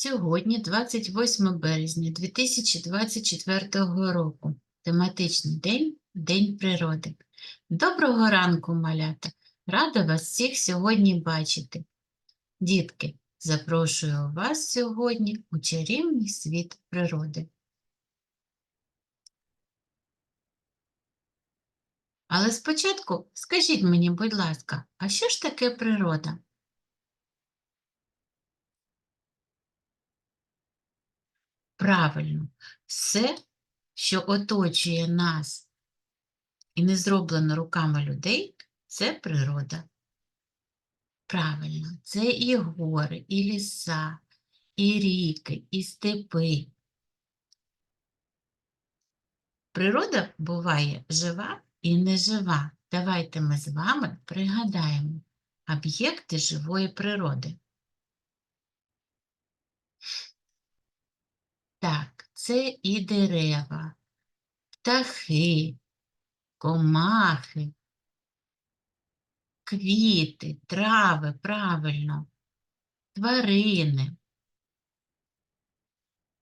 Сьогодні, 28 березня 2024 року, тематичний день День природи. Доброго ранку, малята! Рада вас всіх сьогодні бачити. Дітки, запрошую вас сьогодні у чарівний світ природи. Але спочатку скажіть мені, будь ласка, а що ж таке природа? Правильно, все, що оточує нас і не зроблено руками людей, це природа. Правильно, це і гори, і ліса, і ріки, і степи. Природа буває жива і нежива. Давайте ми з вами пригадаємо об'єкти живої природи. Так, це і дерева, птахи, комахи, квіти, трави, правильно, тварини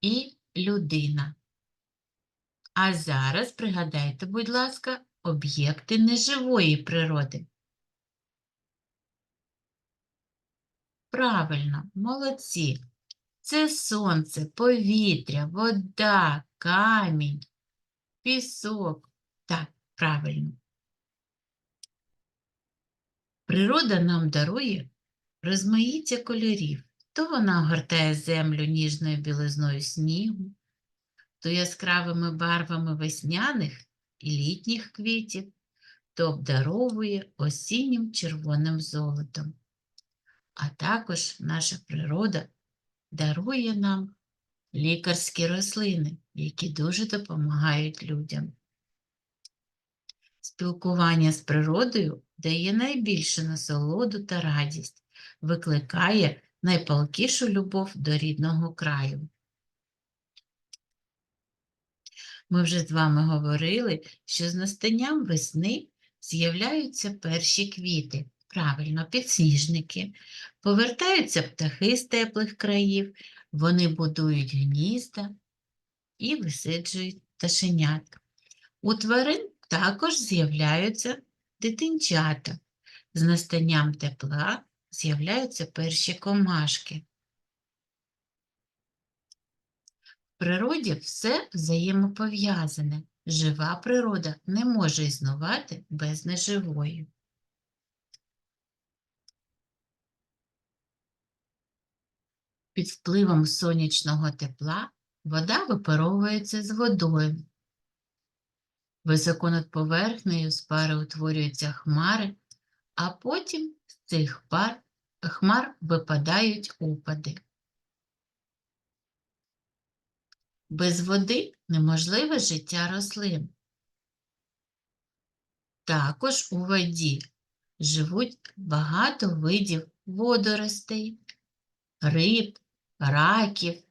і людина. А зараз пригадайте, будь ласка, об'єкти неживої природи. Правильно, молодці. Це сонце, повітря, вода, камінь, пісок. Так, правильно. Природа нам дарує розмаїття кольорів. То вона огортає землю ніжною білизною снігу, то яскравими барвами весняних і літніх квітів, то обдаровує осіннім червоним золотом. А також наша природа дарує нам лікарські рослини, які дуже допомагають людям. Спілкування з природою дає найбільшу насолоду та радість, викликає найпалкішу любов до рідного краю. Ми вже з вами говорили, що з настанням весни з'являються перші квіти, правильно, підсніжники, повертаються птахи з теплих країв, вони будують гнізда і висиджують пташенят. У тварин також з'являються дитинчата. З настанням тепла з'являються перші комашки. В природі все взаємопов'язане. Жива природа не може існувати без неживої. Під впливом сонячного тепла вода випаровується з водою. Високо над поверхнею з пари утворюються хмари, а потім з цих пар хмар випадають опади. Без води неможливе життя рослин. Також у воді живуть багато видів водоростей, риб, раків,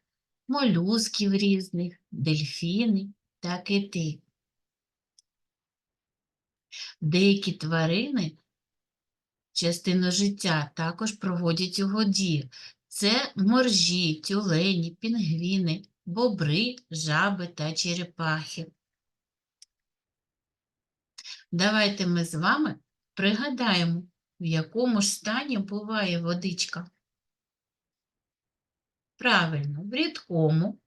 молюсків різних, дельфіни та кити. Деякі тварини частину життя також проводять у воді. Це моржі, тюлені, пінгвіни, бобри, жаби та черепахи. Давайте ми з вами пригадаємо, в якому ж стані буває водичка. Правильно, в рідкому,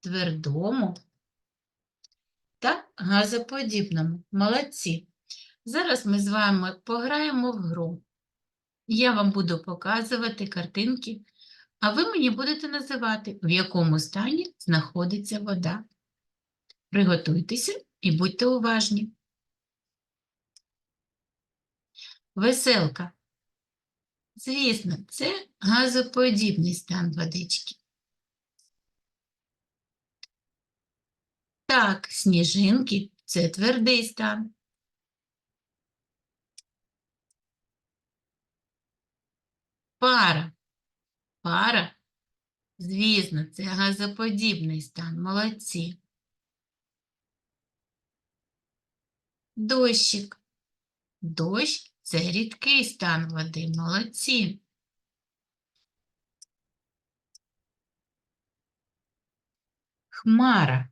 твердому та газоподібному. Молодці. Зараз ми з вами пограємо в гру. Я вам буду показувати картинки, а ви мені будете називати, в якому стані знаходиться вода. Приготуйтеся і будьте уважні. Веселка. Звісно, це газоподібний стан водички. Так, сніжинки це твердий стан. Пара. Пара, звісно, це газоподібний стан. Молодці. Дощик. Дощ це рідкий стан води, молодці. Хмара.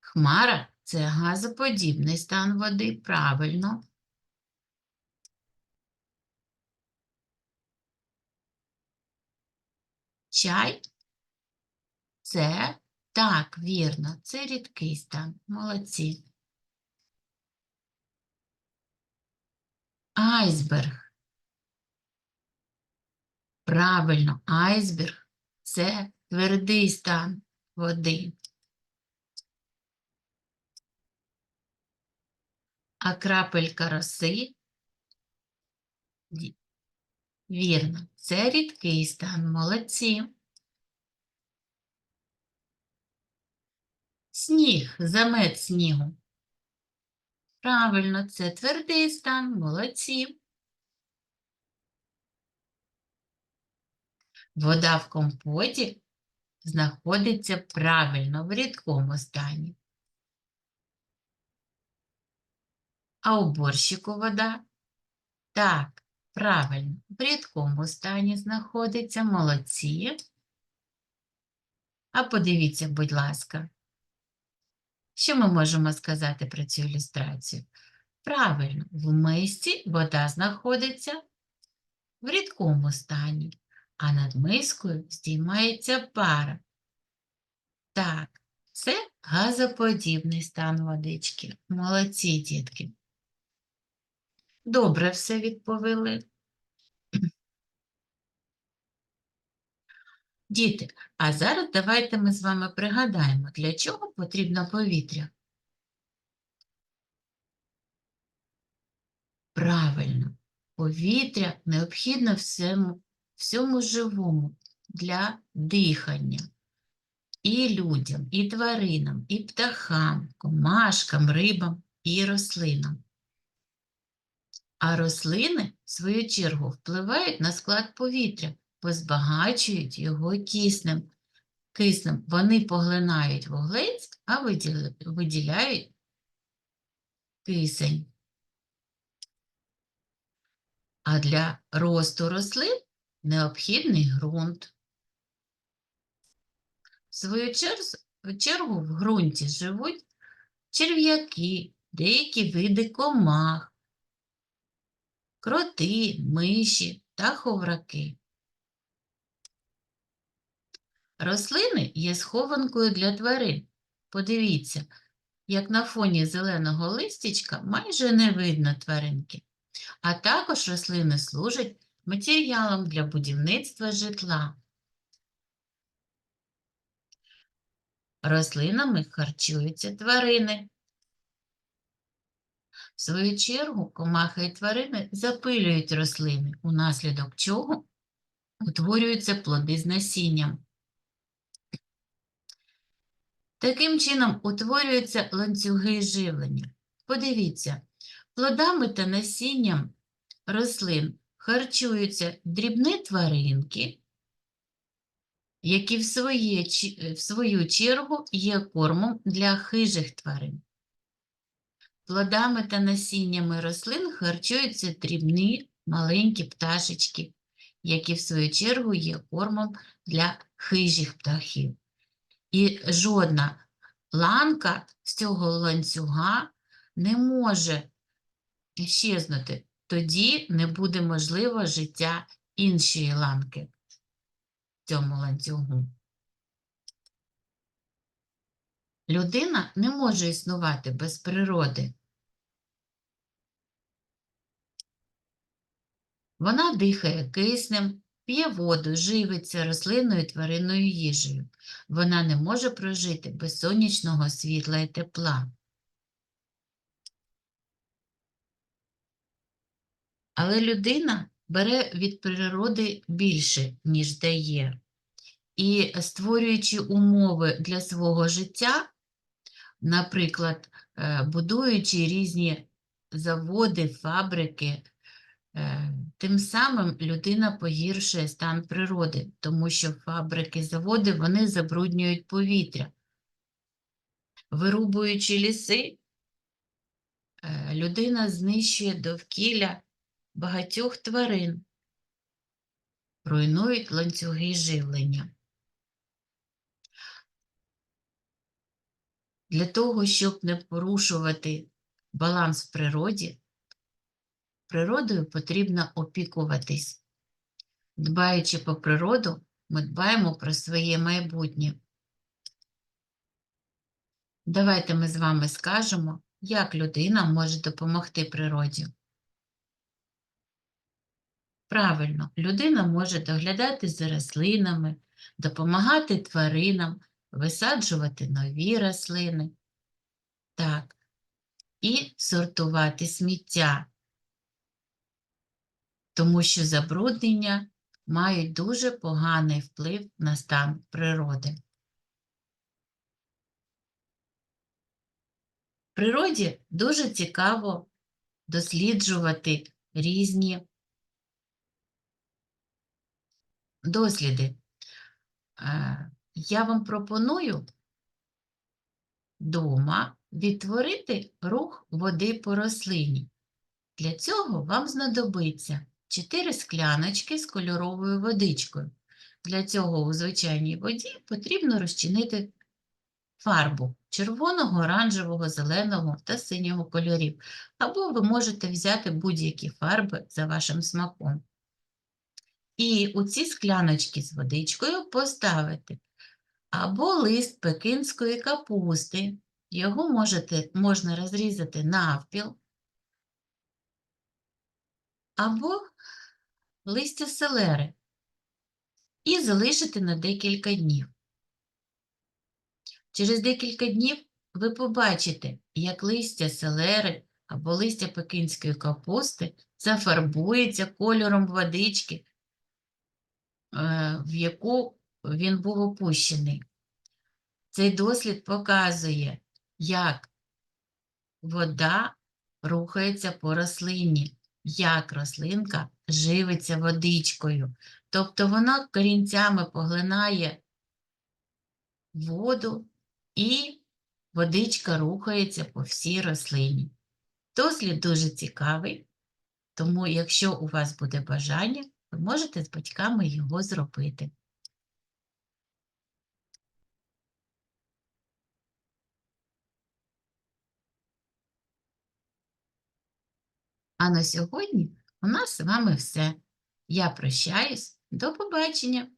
Хмара це газоподібний стан води, правильно. Чай це так, вірно, це рідкий стан, молодці. Айсберг. Правильно, айсберг це твердий стан води. А крапелька роси Вірно, це рідкий стан. Молодці. Сніг, замет снігу. Правильно, це твердий стан. Молодці. Вода в компоті знаходиться правильно в рідкому стані. А у борщику вода? Так, правильно, в рідкому стані знаходиться. Молодці. А подивіться, будь ласка, що ми можемо сказати про цю ілюстрацію? Правильно, в мисці вода знаходиться в рідкому стані, а над мискою здіймається пара. Так, це газоподібний стан водички. Молодці, дітки. Добре все відповіли. Діти, а зараз давайте ми з вами пригадаємо, для чого потрібно повітря. Правильно, повітря необхідно всьому, всьому живому для дихання. І людям, і тваринам, і птахам, комашкам, рибам, і рослинам. А рослини, в свою чергу, впливають на склад повітря, бо збагачують його киснем. Киснем вони поглинають вуглець, а виділяють кисень. А для росту рослин необхідний ґрунт. В свою чергу в ґрунті живуть черв'яки, деякі види комах, кроти, миші та ховраки. Рослини є схованкою для тварин. Подивіться, як на фоні зеленого листячка майже не видно тваринки. А також рослини служать матеріалом для будівництва житла. Рослинами харчуються тварини. В свою чергу комахи і тварини запилюють рослини, унаслідок чого утворюються плоди з насінням. Таким чином утворюються ланцюги живлення. Подивіться, плодами та насінням рослин харчуються дрібні тваринки, які в, своє, в свою чергу є кормом для хижих тварин. Плодами та насіннями рослин харчуються дрібні маленькі пташечки, які в свою чергу є кормом для хижих птахів. І жодна ланка з цього ланцюга не може щезнути. Тоді не буде можливо життя іншої ланки в цьому ланцюгу. Людина не може існувати без природи. Вона дихає киснем, п'є воду, живиться рослинною і тваринною їжею. Вона не може прожити без сонячного світла і тепла. Але людина бере від природи більше, ніж дає. І створюючи умови для свого життя, наприклад, е, будуючи різні заводи, фабрики, е, тим самим людина погіршує стан природи, тому що фабрики, заводи вони забруднюють повітря. Вирубуючи ліси, е, людина знищує довкілля багатьох тварин, руйнують ланцюги живлення. Для того, щоб не порушувати баланс в природі, природою потрібно опікуватись. Дбаючи про природу, ми дбаємо про своє майбутнє. Давайте ми з вами скажемо, як людина може допомогти природі. Правильно, людина може доглядати за рослинами, допомагати тваринам, висаджувати нові рослини. Так, і сортувати сміття, тому що забруднення мають дуже поганий вплив на стан природи. В природі дуже цікаво досліджувати різні досліди. Е, Я вам пропоную дома відтворити рух води по рослині. Для цього вам знадобиться 4 скляночки з кольоровою водичкою. Для цього у звичайній воді потрібно розчинити фарбу червоного, оранжевого, зеленого та синього кольорів. Або ви можете взяти будь-які фарби за вашим смаком. І у ці скляночки з водичкою поставити або лист пекинської капусти. Його можете, можна розрізати навпіл, або листя селери і залишити на декілька днів. Через декілька днів ви побачите, як листя селери або листя пекинської капусти зафарбується кольором водички, е, в яку він був опущений. Цей дослід показує, як вода рухається по рослині, як рослинка живиться водичкою. Тобто вона корінцями поглинає воду і водичка рухається по всій рослині. Дослід дуже цікавий, тому якщо у вас буде бажання, ви можете з батьками його зробити. А на сьогодні у нас з вами все. Я прощаюсь. До побачення!